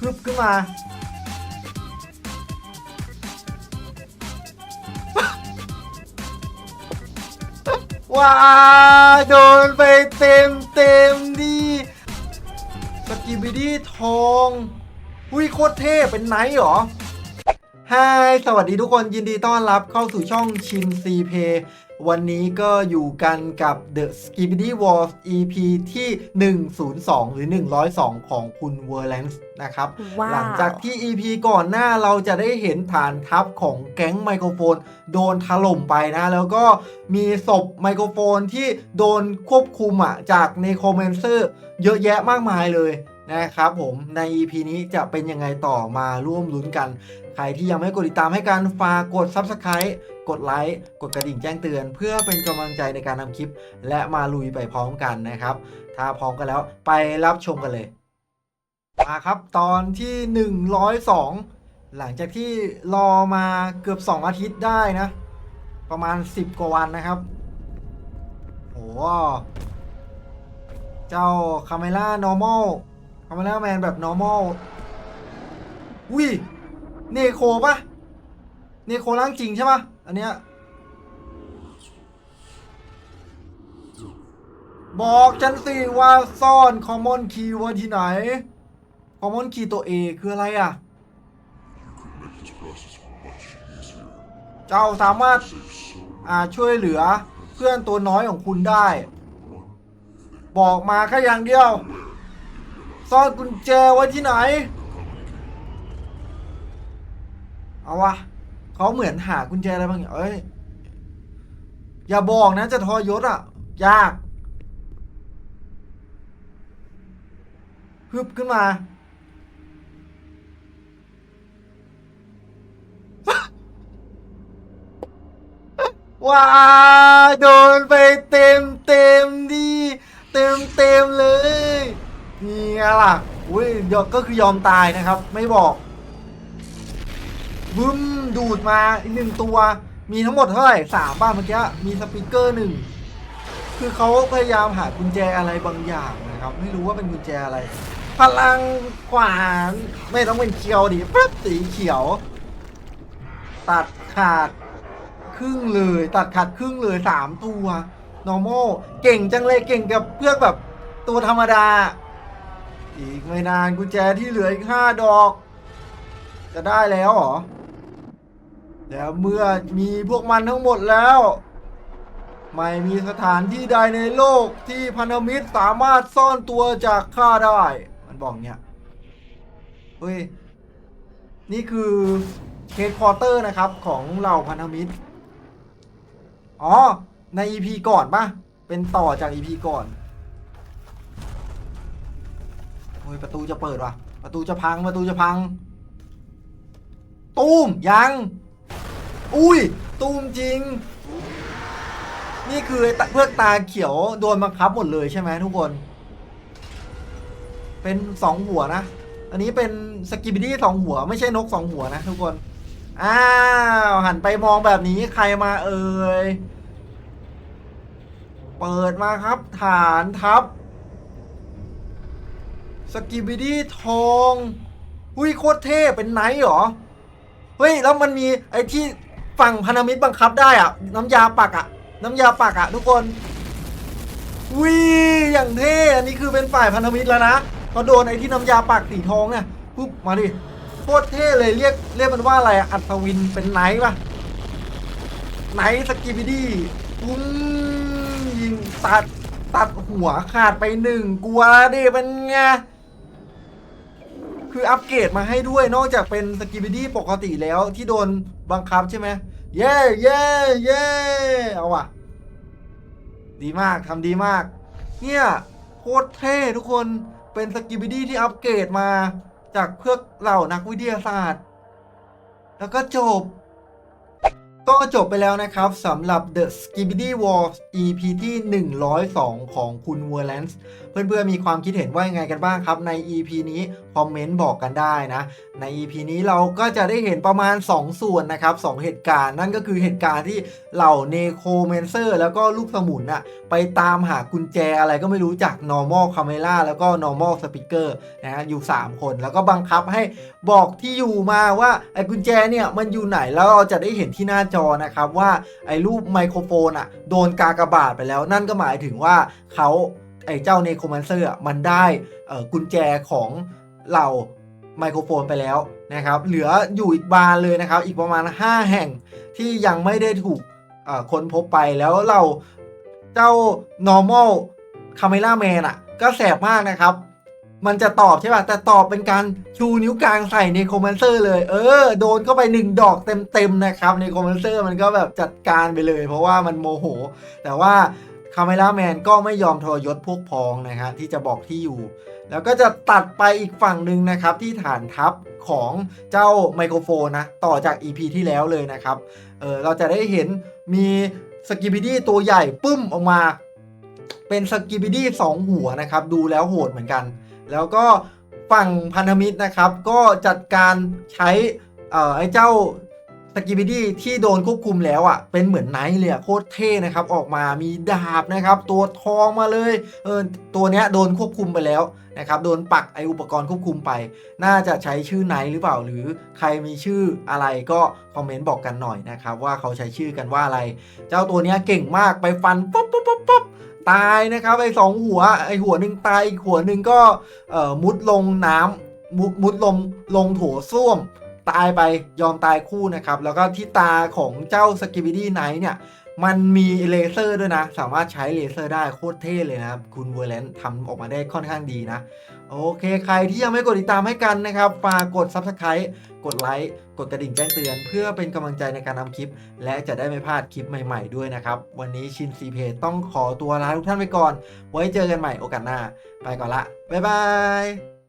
พึบขึ้นมาว้าโดนไปเต็มเต็มดีสกิบิดี้ทองหุ้ยโคตรเท่เป็นไนท์เหรอฮายสวัสดีทุกคนยินดีต้อนรับเข้าสู่ช่องชินซีเพ วันนี้ก็อยู่กันกับ The Skibidi Wars EP ที่ 102 หรือ 102 ของคุณ w e r l a n d s นะครับว้าวหลังจากที่ EP ก่อนหน้าเราจะได้เห็นฐานทัพของแก๊งไมโครโฟน โดนถล่มไปนะ แล้วก็มีศพไมโครโฟนที่โดนควบคุมอะจากเนโครเมนเซอร์เยอะแยะมากมายเลยนะครับผมใน EP นี้จะเป็นยังไงต่อมาร่วมลุ้นกัน ใครที่ยังไม่กดติดตามให้การฝากกด Subscribe กดไลค์ กดกระดิ่งแจ้งเตือน เพื่อเป็นกำลังใจในการทำคลิป และมาลุยไปพร้อมกันนะครับ ถ้าพร้อมกันแล้วไปรับชมกันเลยมาครับตอนที่ 102 หลังจากที่รอมาเกือบ 2 อาทิตย์ได้นะ ประมาณ 10 กว่าวันนะครับโหเจ้าคาเมล่า normal คาเมล่าแมนแบบ normal อุ้ยเนโคปะ นโคร่างจริงใช่ปะอันเนี้ยบอกฉันสิว่าซ่อนคอมมอนคีย์ไว้ที่ไหน คอมมอนคีย์ตัว A คืออะไรอะ เจ้าสามารถอ่าช่วยเหลือเพื่อนตัวน้อยของคุณได้ บอกมาแค่อย่างเดียว ซ่อนกุญแจไว้ที่ไหน เอาวะ เขาเหมือนหากุญแจอะไรบางอย่างเอ้ย อย่าบอกนะจะทอยศอะ ยากฮึบขึ้นมาว้าโดนไปเต็มเต็มดีเต็มเต็มเลย นี่ไงล่ะอุ้ยเดี๋ยวก็คือยอมตายนะครับ ไม่บอก บึ้มดูดมาอีกหนึ่งตัว มีทั้งหมดเท่าไหร่สามบ้างเมื่อกี้มีสปีกเกอร์หนึ่งคือเขาพยายามหากุญแจอะไรบางอย่างนะครับ ไม่รู้ว่าเป็นกุญแจอะไร พลังขวานไม่ต้องเป็นเขียวดิปั๊บสีเขียว ตัดขาดครึ่งเลย ตัดขาดครึ่งเลยสามตัว normal เก่งจังเลยเก่งกับเพื่อนแบบตัวธรรมดา อีกไม่นานกุญแจที่เหลืออีกห้าดอก จะได้แล้วเหรอ แล้วเมื่อมีพวกมันทั้งหมดแล้ว ไม่มีสถานที่ใดในโลกที่พันธมิตรสามารถซ่อนตัวจากข้าได้ มันบอกเนี้ยเฮ้ย นี่คือเคสควอเตอร์นะครับของเหล่าพันธมิตร อ๋อ ใน EP ก่อนปะเป็นต่อจาก EP ก่อนโอ้ยประตูจะเปิดว่ะ ประตูจะพังประตูจะพัง ตูมยัง อุ้ย ตูมจริง นี่คือเพื่อกตาเขียวโดนบังคับหมดเลยใช่ไหมทุกคน เป็นสองหัวนะ อันนี้เป็นสกิบิดี้สองหัว ไม่ใช่นกสองหัวนะทุกคน อ้าว หันไปมองแบบนี้ใครมาเอ่ย เปิดมาครับ ฐานทัพสกิบิดี้ทอง หุ้ยโคตรเท่เป็นไนท์เหรอ เฮ้ย แล้วมันมีไอ้ที่ ฝั่งพันธมิตรบังคับได้อะ น้ำยาปักอะ น้ำยาปักอะ ทุกคนวิอย่างเท่อันนี้คือเป็นฝ่ายพันธมิตรแล้วนะเขาโดนไอ้ที่น้ำยาปักสีทองเนี่ยปุ๊บมาดิโคตรเท่เลยเรียกเรียกมันว่าอะไรอัศวินเป็นไนท์ปะไนท์สกิบิดี้ปุ้มยิงตัดตัดหัวขาดไปหนึ่งกลัวดิเป็นไงคืออัปเกรดมาให้ด้วยนอกจากเป็นสกิบิดี้ปกติแล้วที่โดนบังคับใช่ไหม เย้เย้เย้เอาว่ะ ดีมากทำดีมาก เนี่ยโคตรเท่ทุกคนเป็นสกิบิดี้ที่อัปเกรดมา จากเพื่อเหล่านักวิทยาศาสตร์ แล้วก็จบ ก็จบไปแล้วนะครับสำหรับ The Skibidi Wars EP ที่ 102 ของคุณ w e r l a n d s เพื่อนๆมีความคิดเห็นว่ายังไงกันบ้างครับ ใน EP นี้คอมเมนต์บอกกันได้นะ ใน EP นี้เราก็จะได้เห็นประมาณ 2 ส่วนนะครับ 2 เหตุการณ์นั่นก็คือเหตุการณ์ที่เหล่าเนโคเมนเซอร์แล้วก็ลูกสมุนอะไปตามหากุญแจอะไรก็ไม่รู้จาก normal camera แล้วก็ normal speaker นะฮะอยู่ 3 คนแล้วก็บังคับให้บอกที่อยู่มาว่าไอ้กุญแจเนี่ยมันอยู่ไหนแล้วเราจะได้เห็นที่หน้าจอนะครับว่าไอ้รูปไมโครโฟนอะโดนกากระบาทไปแล้ว นั่นก็หมายถึงว่าเขาไอ้เจ้าเนโครแมนเซอร์มันได้กุญแจของเหล่าไมโครโฟนไปแล้วนะครับ เหลืออยู่อีกบานเลยนะครับ อีกประมาณ 5 แห่งที่ยังไม่ได้ถูกค้นพบไปแล้วเราเจ้า normal camera man อะก็แสบมากนะครับ มันจะตอบใช่ป่ะ แต่ตอบเป็นการชูนิ้วกลางใส่ในโคม a นเซอร์เลย เออ โดนเข้าไปหนึ่งดอกเต็มๆนะครับ ในโคม a นเซอร์มันก็แบบจัดการไปเลย เพราะว่ามันโมโห แต่ว่าคาเมล่าแมนก็ไม่ยอมทรยศพวกพ้องนะครับที่จะบอกที่อยู่ แล้วก็จะตัดไปอีกฝั่งหนึ่งนะครับ ที่ฐานทัพของเจ้าไมโครโฟนนะ ต่อจาก EP ที่แล้วเลยนะครับ เออเราจะได้เห็นมีสกิบิดี้ตัวใหญ่ปุ้มออกมา เป็นสกิบิดี้สองหัวนะครับ ดูแล้วโหดเหมือนกัน แล้วก็ฝั่งพันธมิตรนะครับ ก็จัดการใช้ไอ้เจ้าสกิบิดี้ที่โดนควบคุมแล้วอะ่ะเป็นเหมือนไนท์เลยโคตรเท่นะครับ ออกมามีดาบนะครับ ตัวทองมาเลยเออตัวเนี้ยโดนควบคุมไปแล้วนะครับ โดนปักไออุปกรณ์ควบคุมไป น่าจะใช้ชื่อไนท์หรือเปล่า หรือใครมีชื่ออะไรก็คอมเมนต์บอกกันหน่อยนะครับ ว่าเขาใช้ชื่อกันว่าอะไร เจ้าตัวเนี้ยเก่งมากไปฟันปุ๊บปุ๊บปุ๊บปุ๊บ ตายนะครับไอ้สองหัวไอ้หัวหนึ่งตายอีกหัวหนึ่งก็มุดลงน้ำมุดมุดลงลงโถส้วม ตายไปยอมตายคู่นะครับ แล้วก็ที่ตาของเจ้าสกิบิดี้ไนท์เนี่ย มันมีเลเซอร์ด้วยนะ สามารถใช้เลเซอร์ได้โคตรเท่เลยนะครับ คุณเวอร์แลนทำออกมาได้ค่อนข้างดีนะ โอเค ใครที่ยังไม่กดติดตามให้กันนะครับ ฝากกด Subscribe กดไลค์กดกระดิ่งแจ้งเตือน เพื่อเป็นกำลังใจในการทำคลิป และจะได้ไม่พลาดคลิปใหม่ๆด้วยนะครับ วันนี้ชินซีเพต้องขอตัวลาทุกท่านไปก่อน ไว้เจอกันใหม่โอกาสหน้า ไปก่อนละ บ๊ายบาย